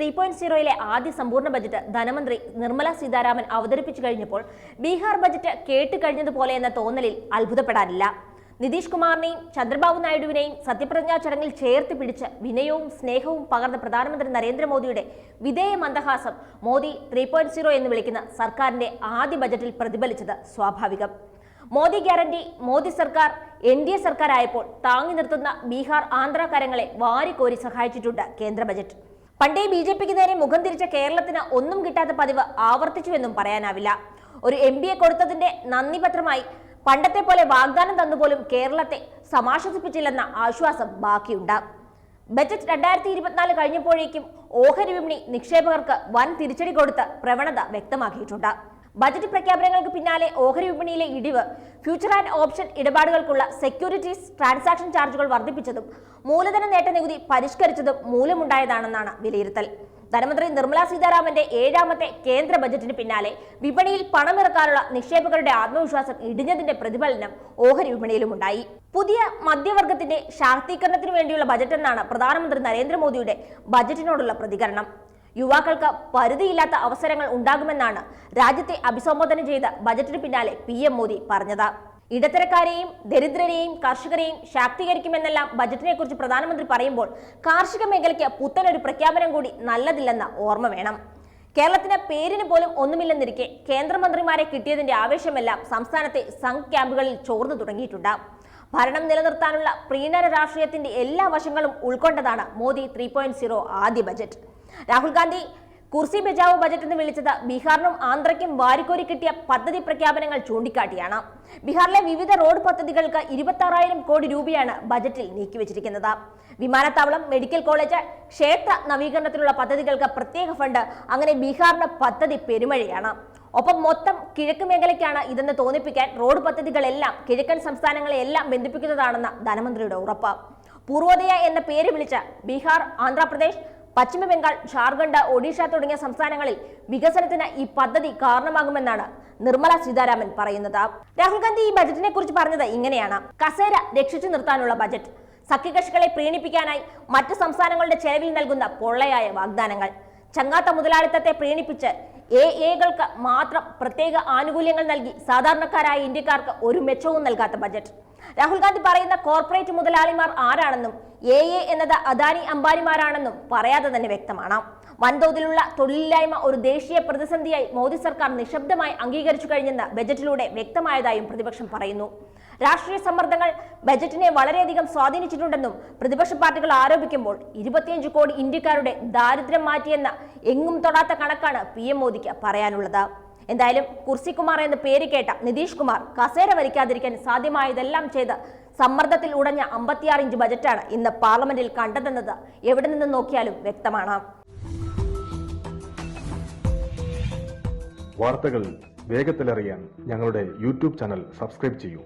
Three point സീറോയിലെ ആദ്യ സമ്പൂർണ budget ധനമന്ത്രി നിർമ്മല സീതാരാമൻ അവതരിപ്പിച്ചു കഴിഞ്ഞപ്പോൾ ബീഹാർ ബജറ്റ് കേട്ട് കഴിഞ്ഞതുപോലെ എന്ന തോന്നലിൽ അത്ഭുതപ്പെടാനില്ല. നിതീഷ് കുമാറിനെയും ചന്ദ്രബാബു നായിഡുവിനെയും സത്യപ്രതിജ്ഞാ ചടങ്ങിൽ ചേർത്ത് പിടിച്ച് വിനയവും സ്നേഹവും പകർന്ന പ്രധാനമന്ത്രി നരേന്ദ്രമോദിയുടെ വിധേയ മന്ദഹാസം മോദി ത്രീ പോയിന്റ് സീറോ എന്ന് വിളിക്കുന്ന സർക്കാരിന്റെ ആദ്യ ബജറ്റിൽ പ്രതിഫലിച്ചത് സ്വാഭാവികം. മോദി ഗ്യാരണ്ടി മോദി സർക്കാർ എൻ ഡി എ സർക്കാരായപ്പോൾ താങ്ങി നിർത്തുന്ന ബീഹാർ ആന്ധ്രാ കരങ്ങളെ വാരിക്കോരി സഹായിച്ചിട്ടുണ്ട് കേന്ദ്ര ബജറ്റ്. പണ്ടേ ബി ജെ പിക്ക് നേരെ മുഖം തിരിച്ച കേരളത്തിന് ഒന്നും കിട്ടാത്ത പതിവ് ആവർത്തിച്ചുവെന്നും പറയാനാവില്ല. ഒരു എം എ കൊടുത്തതിന്റെ നന്ദി പത്രമായി പണ്ടത്തെ പോലെ വാഗ്ദാനം തന്നുപോലും കേരളത്തെ സമാശ്വസിപ്പിച്ചില്ലെന്ന ആശ്വാസം ബാക്കിയുണ്ട്. ബജറ്റ് രണ്ടായിരത്തി ഇരുപത്തിനാല് കഴിഞ്ഞപ്പോഴേക്കും ഓഹരി വിപണി നിക്ഷേപകർക്ക് വൻ തിരിച്ചടി കൊടുത്ത് പ്രവണത വ്യക്തമാക്കിയിട്ടുണ്ട്. ബജറ്റ് പ്രഖ്യാപനങ്ങൾക്ക് പിന്നാലെ ഓഹരി വിപണിയിലെ ഇടിവ്. ഫ്യൂച്ചർ ആൻഡ് ഓപ്ഷൻ ഇടപാടുകൾക്കുള്ള സെക്യൂരിറ്റീസ് ട്രാൻസാക്ഷൻ ചാർജുകൾ വർദ്ധിപ്പിച്ചതും മൂലധന നേട്ട നികുതി പരിഷ്കരിച്ചതും മൂലമുണ്ടായതാണെന്നാണ് വിലയിരുത്തൽ. ധനമന്ത്രി നിർമ്മലാ സീതാരാമന്റെ ഏഴാമത്തെ കേന്ദ്ര ബജറ്റിന് പിന്നാലെ വിപണിയിൽ പണമിറക്കാനുള്ള നിക്ഷേപകരുടെ ആത്മവിശ്വാസം ഇടിഞ്ഞതിന്റെ പ്രതിഫലനം ഓഹരി വിപണിയിലുമുണ്ടായി. പുതിയ മധ്യവർഗത്തിന്റെ ശാക്തീകരണത്തിന് വേണ്ടിയുള്ള ബജറ്റെന്നാണ് പ്രധാനമന്ത്രി നരേന്ദ്രമോദിയുടെ ബജറ്റിനോടുള്ള പ്രതികരണം. യുവാക്കൾക്ക് പരിധിയില്ലാത്ത അവസരങ്ങൾ ഉണ്ടാകുമെന്നാണ് രാജ്യത്തെ അഭിസംബോധന ചെയ്ത ബജറ്റിന് പിന്നാലെ പി എം മോദി പറഞ്ഞത്. ഇടത്തരക്കാരെയും ദരിദ്രരെയും കർഷകരെയും ശാക്തീകരിക്കുമെന്നെല്ലാം ബജറ്റിനെ കുറിച്ച് പ്രധാനമന്ത്രി പറയുമ്പോൾ കാർഷിക മേഖലയ്ക്ക് പുത്തനൊരു പ്രഖ്യാപനം കൂടി നല്ലതില്ലെന്ന ഓർമ്മ വേണം. കേരളത്തിന് പേരിന് പോലും ഒന്നുമില്ലെന്നിരിക്കെ കേന്ദ്രമന്ത്രിമാരെ കിട്ടിയതിന്റെ ആവേശമെല്ലാം സംസ്ഥാനത്തെ സംഘ് ക്യാമ്പുകളിൽ ചോർന്നു തുടങ്ങിയിട്ടുണ്ട്. ഭരണം നിലനിർത്താനുള്ള പ്രീണര രാഷ്ട്രീയത്തിന്റെ എല്ലാ വശങ്ങളും ഉൾക്കൊണ്ടതാണ് മോദി ത്രീ ആദ്യ ബജറ്റ്. രാഹുൽ ഗാന്ധി കുർസി ബജാവ് ബജറ്റ് എന്ന് വിളിച്ചത് ബീഹാറിനും ആന്ധ്രയ്ക്കും വാരിക്കോരി കിട്ടിയ പദ്ധതി പ്രഖ്യാപനങ്ങൾ ചൂണ്ടിക്കാട്ടിയാണ്. ബീഹാറിലെ വിവിധ റോഡ് പദ്ധതികൾക്ക് ഇരുപത്തി കോടി രൂപയാണ് ബജറ്റിൽ നീക്കിവച്ചിരിക്കുന്നത്. വിമാനത്താവളം മെഡിക്കൽ കോളേജ് ക്ഷേത്ര നവീകരണത്തിനുള്ള പദ്ധതികൾക്ക് പ്രത്യേക ഫണ്ട് അങ്ങനെ ബീഹാറിന് പദ്ധതി പെരുമഴയാണ്. ഒപ്പം മൊത്തം കിഴക്ക് മേഖലയ്ക്കാണ് ഇതെന്ന് തോന്നിപ്പിക്കാൻ റോഡ് പദ്ധതികളെല്ലാം കിഴക്കൻ സംസ്ഥാനങ്ങളെല്ലാം ബന്ധിപ്പിക്കുന്നതാണെന്ന് ധനമന്ത്രിയുടെ ഉറപ്പ്. പൂർവോദയ എന്ന പേര് വിളിച്ച് ബീഹാർ ആന്ധ്രാപ്രദേശ് പശ്ചിമ ബംഗാൾ ഝാർഖണ്ഡ് ഒഡീഷ തുടങ്ങിയ സംസ്ഥാനങ്ങളിൽ വികസനത്തിന് ഈ പദ്ധതി കാരണമാകുമെന്നാണ് നിർമ്മല സീതാരാമൻ പറയുന്നത്. രാഹുൽ ഗാന്ധി ഈ ബജറ്റിനെ കുറിച്ച് പറഞ്ഞത് ഇങ്ങനെയാണ്. കസേര രക്ഷിച്ചു നിർത്താനുള്ള ബജറ്റ്. സഖ്യകക്ഷികളെ പ്രീണിപ്പിക്കാനായി മറ്റു സംസ്ഥാനങ്ങളുടെ ചെലവിൽ നൽകുന്ന പൊള്ളയായ വാഗ്ദാനങ്ങൾ. ചങ്ങാത്ത മുതലാളിത്തത്തെ പ്രീണിപ്പിച്ച് എ എകൾക്ക് മാത്രം പ്രത്യേക ആനുകൂല്യങ്ങൾ നൽകി സാധാരണക്കാരായ ഇന്ത്യക്കാർക്ക് ഒരു മെച്ചവും നൽകാത്ത ബജറ്റ്. രാഹുൽ ഗാന്ധി പറയുന്ന കോർപ്പറേറ്റ് മുതലാളിമാർ ആരാണെന്നും എ എ എന്നത് അദാനി അംബാനിമാരാണെന്നും പറയാതെ തന്നെ വ്യക്തമാണ്. വൻതോതിലുള്ള തൊഴിലില്ലായ്മ ഒരു ദേശീയ പ്രതിസന്ധിയായി മോദി സർക്കാർ നിശബ്ദമായി അംഗീകരിച്ചു കഴിഞ്ഞെന്ന് ബജറ്റിലൂടെ വ്യക്തമായതായും പ്രതിപക്ഷം പറയുന്നു. രാഷ്ട്രീയ സമ്മർദ്ദങ്ങൾ ബജറ്റിനെ വളരെയധികം സ്വാധീനിച്ചിട്ടുണ്ടെന്നും പ്രതിപക്ഷ പാർട്ടികൾ ആരോപിക്കുമ്പോൾ ഇരുപത്തിയഞ്ച് കോടി ഇന്ത്യക്കാരുടെ ദാരിദ്ര്യം മാറ്റിയെന്ന എങ്ങും തൊടാത്ത കണക്കാണ് പി മോദിക്ക് പറയാനുള്ളത്. എന്തായാലും കുർസികുമാർ എന്ന പേര് കേട്ട നിതീഷ് കുമാർ കസേര വരിക്കാതിരിക്കാൻ സാധ്യമായതെല്ലാം ചെയ്ത് സമ്മർദ്ദത്തിൽ ഉടഞ്ഞ അമ്പത്തിയാറ് ഇഞ്ച് ബജറ്റാണ് ഇന്ന് പാർലമെന്റിൽ കണ്ടതെന്നത്. എവിടെ നിന്ന് നോക്കിയാലും വ്യക്തമാണ്. വാർത്തകൾ വേഗത്തിലറിയാൻ ഞങ്ങളുടെ യൂട്യൂബ് ചാനൽ സബ്സ്ക്രൈബ് ചെയ്യൂ.